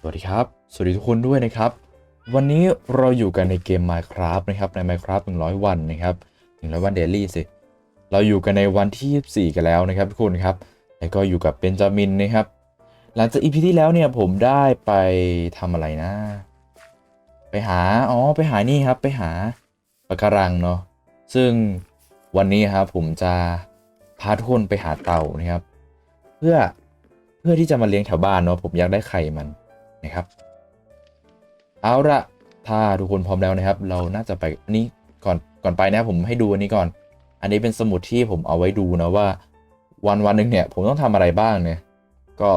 สวัสดีครับ สวัสดีทุกคนด้วยนะครับ วันนี้เราอยู่กันในเกม Minecraft นะครับใน Minecraft 100 วันนะครับ100 วันเดลี่สิ เราอยู่กันในวันที่ 24 กันแล้วนะครับทุกคนครับ แล้วก็อยู่กับเบนจามินนะครับ หลังจากอีพีที่แล้วเนี่ยผมได้ไปทำอะไรนะ ไปหา อ๋อ ไปหานี่ครับไปหาปะการังเนาะ ซึ่งวันนี้ครับผมจะพาทุกคนไปหาเต่านะครับ เพื่อเพื่อที่จะมาเลี้ยงแถวบ้านเนาะผมอยากได้ไข่มัน นะครับ เอาละถ้าทุกคนพร้อมแล้วนะครับ เราน่าจะไปนนี้ก่อนก่อนไปนะครับผมให้ดูอันนี้ก่อน อันนี้เป็นสมุดที่ผมเอาไว้ดูนะว่า วันวันหนึ่งเนี่ย ผมต้องทำอะไรบ้างเนี่ยก็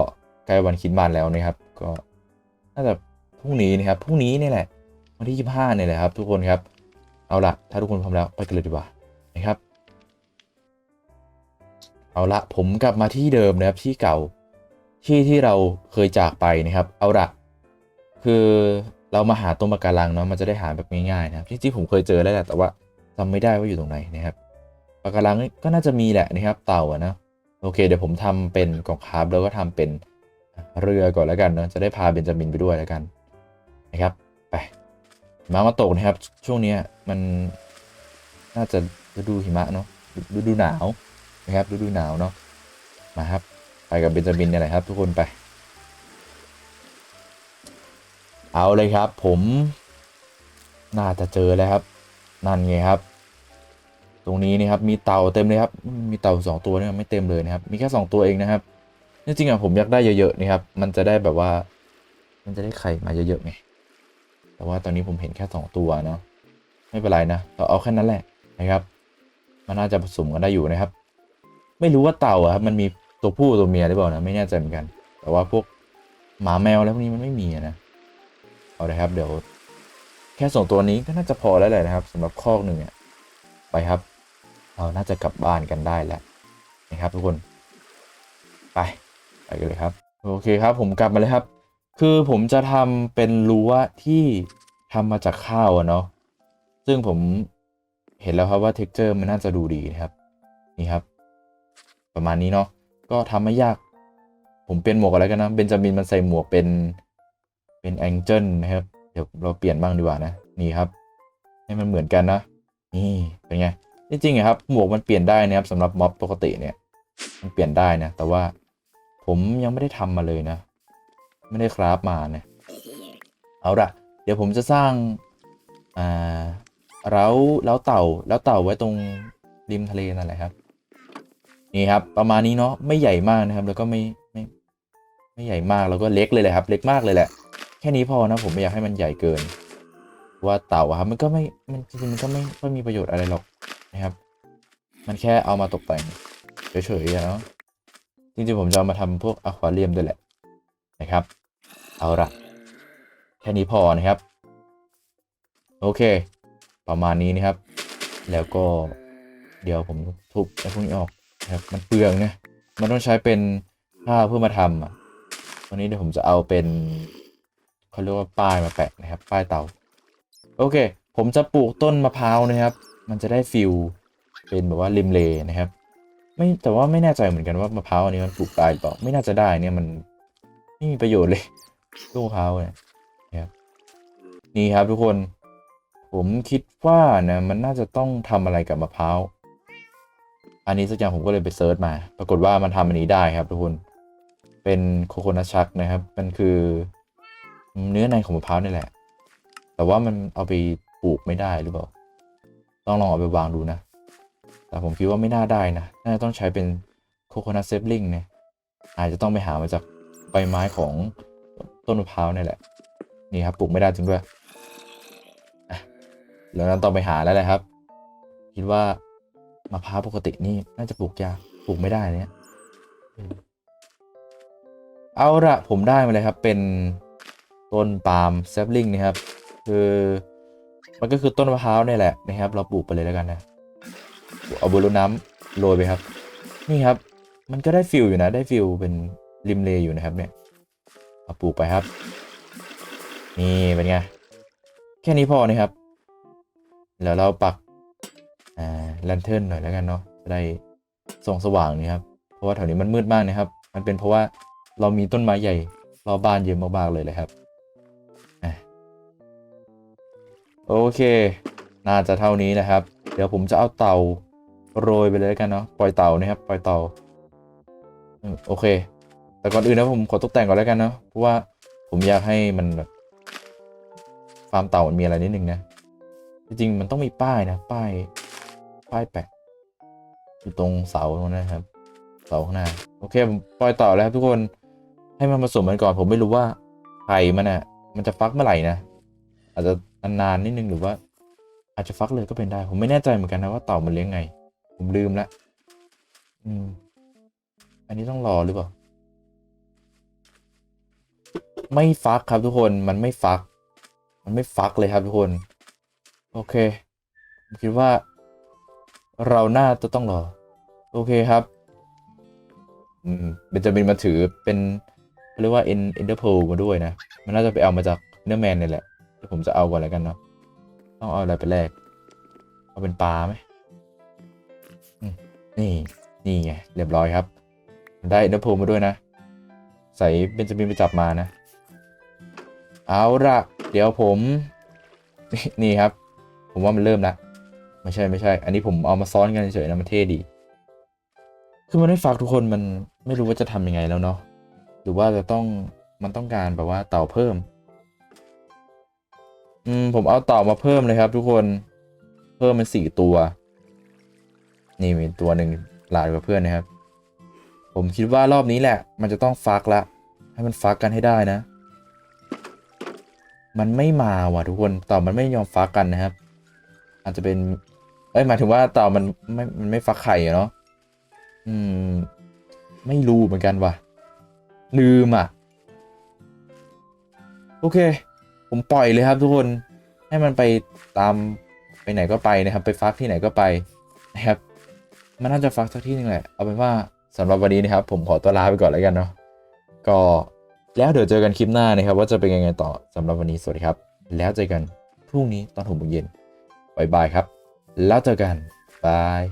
ใกล้วันคิดมานแล้วนะครับ ก็น่าจะพรุ่งนี้นะครับพรุ่งนี้นี่แหละ วันที่25เนี่ยแหละครับ ทุกคนครับ เอาละถ้าทุกคนพร้อมแล้วไปกันเลยดีกว่านะครับ เอาละผมกลับมาที่เดิมนะครับที่เก่า ที่ที่เราเคยจากไปนะครับ เอาละคือเรามาหาตัวปะการังเนาะมันจะได้หาแบบง่ายๆนะครับจริงๆผมเคยเจอแล้วแหละแต่ว่าจำไม่ได้ว่าอยู่ตรงไหนนะครับปะการังก็น่าจะมีแหละนะครับ เต่าอะนะโอเคเดี๋ยวผมทำเป็นกล่องคาร์บแล้วก็ทำเป็นเรือก่อนแล้วกันเนาะจะได้พาเบนจามินไปด้วยแล้วกันนะครับไปหิมามาตกนะครับ ช่วงนี้มันน่าจะฤดูหิมะเนาะฤดูหนาวนะครับฤดูหนาวเนาะมาครับ ไปกับเบนจามินเนี่ยแหละครับ ทุกคนไป เอาเลยครับ ผม น่าจะเจอแล้วครับ นั่นไงครับ ตรงนี้นี่ครับ มีเต่าเต็มเลยครับมมีเต่าสองตัวเนี่ยไม่เต็มเลยนะครับ มีแค่สองตัวเองนะครับจริงๆอะผมอยากได้เยอะๆนะครับ มันจะได้แบบว่า มันจะได้ไข่มาเยอะๆไงแต่ว่าตอนนี้ผมเห็นแค่สองตัวเนาะไม่เป็นไรนะเราเอาแค่นั้นแหละนะครับ มันน่าจะผสมกันได้อยู่นะครับ ไม่รู้ว่าเต่าอะครับมันมี ตัวผู้ตัวเมียหรือเปล่านะไม่แน่ใจเหมือนกัน แต่ว่าพวกหมาแมวแล้วพวกนี้มันไม่มีนะเอาเลยครับ เดี๋ยว แค่ส่งตัวนี้ก็น่าจะพอแล้วแหละนะครับสำหรับคอกหนึ่งอะไปครับ เราน่าจะกลับบ้านกันได้แล้วนะครับ ทุกคนไปไปกันเลยครับโอเคครับ ผมกลับมาเลยครับ คือผมจะทำเป็นรั้วที่ทำมาจากข้าวอะเนาะซึ่งผมเห็นแล้วครับว่าเท็กเจอร์มันน่าจะดูดีนะครับ นี่ครับ ประมาณนี้เนาะ ก็ทำไม่ยาก ผมเปลี่ยนหมวกอะไรกันนะเบนจามินมันใส่หมวกเป็นเป็นแองเจิลนะครับ เดี๋ยวเราเปลี่ยนบ้างดีกว่านะ นี่ครับ ให้มันเหมือนกันนะ นี่เป็นไงจริงๆครับหมวกมันเปลี่ยนได้นะครับสำหรับม็อบปกติเนี่ย มันเปลี่ยนได้นะ แต่ว่าผมยังไม่ได้ทำมาเลยนะ ไม่ได้คราฟมานะเอาละเดี๋ยวผมจะสร้างอ่าเล้าเล้าเต่าเล้าเต่าไว้ตรงริมทะเลนั่นแหละครับ นี่ครับ ประมาณนี้เนาะไม่ใหญ่มากนะครับ แล้วก็ไม่ไม่ไม่ใหญ่มากแล้วก็เล็กเลยแหละครับ เล็กมากเลยแหละ แค่นี้พอนะผมไม่อยากให้มันใหญ่เกิน ว่าเต่าครับมันก็ไม่มันจริงมันก็ไม่ค่อยมีประโยชน์อะไรหรอกนะครับ มันแค่เอามาตกแต่งเฉยๆอะเนาะจริงๆผมจะเอามาทำพวกอควาเรียมด้วยแหละนะครับ เอาละแค่นี้พอนะครับ โอเค ประมาณนี้นะครับ แล้วก็เดี๋ยวผมทุบไอ้พวกนี้ออก ครับมันเปลืองนะมันต้องใช้เป็นผ้าเพื่อมาทำอะวันนี้เดี๋ยวผมจะเอาเป็นเขาเรียกว่าป้ายมาแปะนะครับ ป้ายเตาโอเค ผมจะปลูกต้นมะพร้าวนะครับ มันจะได้ฟิลเป็นแบบว่าริมเลนะครับ ไม่แต่ว่าไม่แน่ใจเหมือนกันว่ามะพร้าวอันนี้มันปลูกได้หรือเปล่าไม่น่าจะได้เนี่ยมันไม่มีประโยชน์เลยลูกมะพร้าวเนี่ยนะครับนี่ครับทุกคน ผมคิดว่านะมันน่าจะต้องทำอะไรกับมะพร้าว อันนี้สักอย่างผมก็เลยไปเซิร์ชมา ปรากฏว่ามันทำอันนี้ได้ครับทุกคน เป็นโคโคนัชักนะครับ มันคือ เนื้อในของมะพร้าวนี่แหละ แต่ว่ามันเอาไปปลูกไม่ได้หรือเปล่า ต้องลองเอาไปวางดูนะ แต่ผมคิดว่าไม่น่าได้นะ น่าจะต้องใช้เป็นโคโคนัทเซฟลิงเนี่ย อาจจะต้องไปหามาจากใบไม้ของต้นมะพร้าวนี่แหละ นี่ครับปลูกไม่ได้จริงด้วยแล้วนั้นต้องไปหาแล้วแหละครับ คิดว่า มะพร้าวปกตินี่น่าจะปลูกยากปลูกไม่ได้เนี่ยเอาละผมได้มาเลยครับ เป็นต้นปาล์มแซปลิงนะครับ คือมันก็คือต้นมะพร้าวนี่แหละนะครับ เราปลูกไปเลยแล้วกันนะ เอาบรน้ำโรยไปครับ นี่ครับ มันก็ได้ฟิลอยู่นะ ได้ฟิลเป็นริมเลอยู่นะครับ เนี่ยเอาปลูกไปครับ นี่เป็นไงแค่นี้พอนะครับ แล้วเราปัก อ่าแลนเทิร์นหน่อยแล้วกันเนาะจะได้ส่องสว่างนี่ครับเพราะว่าแถวนี้มันมืดมากนะครับ มันเป็นเพราะว่าเรามีต้นไม้ใหญ่รอบบ้านเยอะมากๆเลยเลยครับอโอเค น่าจะเท่านี้นะครับ เดี๋ยวผมจะเอาเต่าโรยไปเลยแล้วกันเนาะ ปล่อยเต่านะครับ ปล่อยเต่าโอเค แต่ก่อนอื่นนะผมขอตกแต่งก่อนแล้วกันเนาะ เพราะว่าผมอยากให้มันแบบฟาร์มเต่ามันมีอะไรนิดนึงนะ จริงๆมันต้องมีป้ายนะ ป้าย ป้ายแปะอยู่ตรงเสาตรงนั้นครับ เสาข้างหน้า โอเคผมปล่อยต่อแล้วครับทุกคนให้มันผสมกันก่อนผมไม่รู้ว่าไข่มันอะ มันจะฟักเมื่อไหร่นะอาจจะนานๆนิดนึงหรือว่า อาจจะฟักเลยก็เป็นได้ ผมไม่แน่ใจเหมือนกันนะว่าเต่ามันเลี้ยงไง ผมลืมละอืม อันนี้ต้องรอหรือเปล่าไม่ฟักครับทุกคนมันไม่ฟัก มันไม่ฟักเลยครับทุกคน โอเคผมคิดว่า เราน่าจะต้องรอ โอเคครับอืมเบนจามินมาถือเป็นเรียกว่าเอ็นเอ็นเดอร์โพมาด้วยนะ มันน่าจะไปเอามาจากเนื้อแมนนี่แหละเดี๋ยวผมจะเอาก่อนแล้วกันเนาะต้องเอาอะไรไปแลกเอาเป็นปลาไหมอืมนี่นี่ไงเรียบร้อยครับ ได้เอ็นเดอร์โพมาด้วยนะ ใส่เบนจามินไปจับมานะ เอาละเดี๋ยวผม นี่ครับ ผมว่ามันเริ่มและ ไม่ใช่ไม่ใช่ อันนี้ผมเอามาซ้อนกันเฉยๆนะมันเท่ดี คือมันไม่ฝากทุกคนมันไม่รู้ว่าจะทำยังไงแล้วเนาะ หรือว่าจะต้องมันต้องการแบบว่าเต่าเพิ่ม อืมผมเอาเต่ามาเพิ่มเลยครับ ทุกคน เพิ่มเป็นสี่ตัว นี่มีตัวหนึ่งหลายกว่าเพื่อนนะครับ ผมคิดว่ารอบนี้แหละ มันจะต้องฟักละ ให้มันฟักกันให้ได้นะ มันไม่มาว่ะทุกคนเต่ามันไม่ยอมฟักกันนะครับ อาจจะเป็น เอ้ยหมายถึงว่าเต่ามันไม่มันไม่ฟักไข่อเนาะอืม ไม่รู้เหมือนกันว่ะ ลืมอะ โอเค ผมปล่อยเลยครับทุกคนให้มันไปตามไปไหนก็ไปนะครับ ไปฟักที่ไหนก็ไปนะครับ มันน่าจะฟักสักที่นึงแหละเอาเป็นว่าสำหรับวันนี้นะครับ ผมขอตัวลาไปก่อนแล้วกันเนาะก็แล้วเดี๋ยวเจอกันคลิปหน้านะครับ ว่าจะเป็นยังไงต่อสำหรับวันนี้สวัสดีครับ แล้วเจอกันพรุ่งนี้ตอนหกโมงเย็นบายบายครับ แล้วเจอกันบาย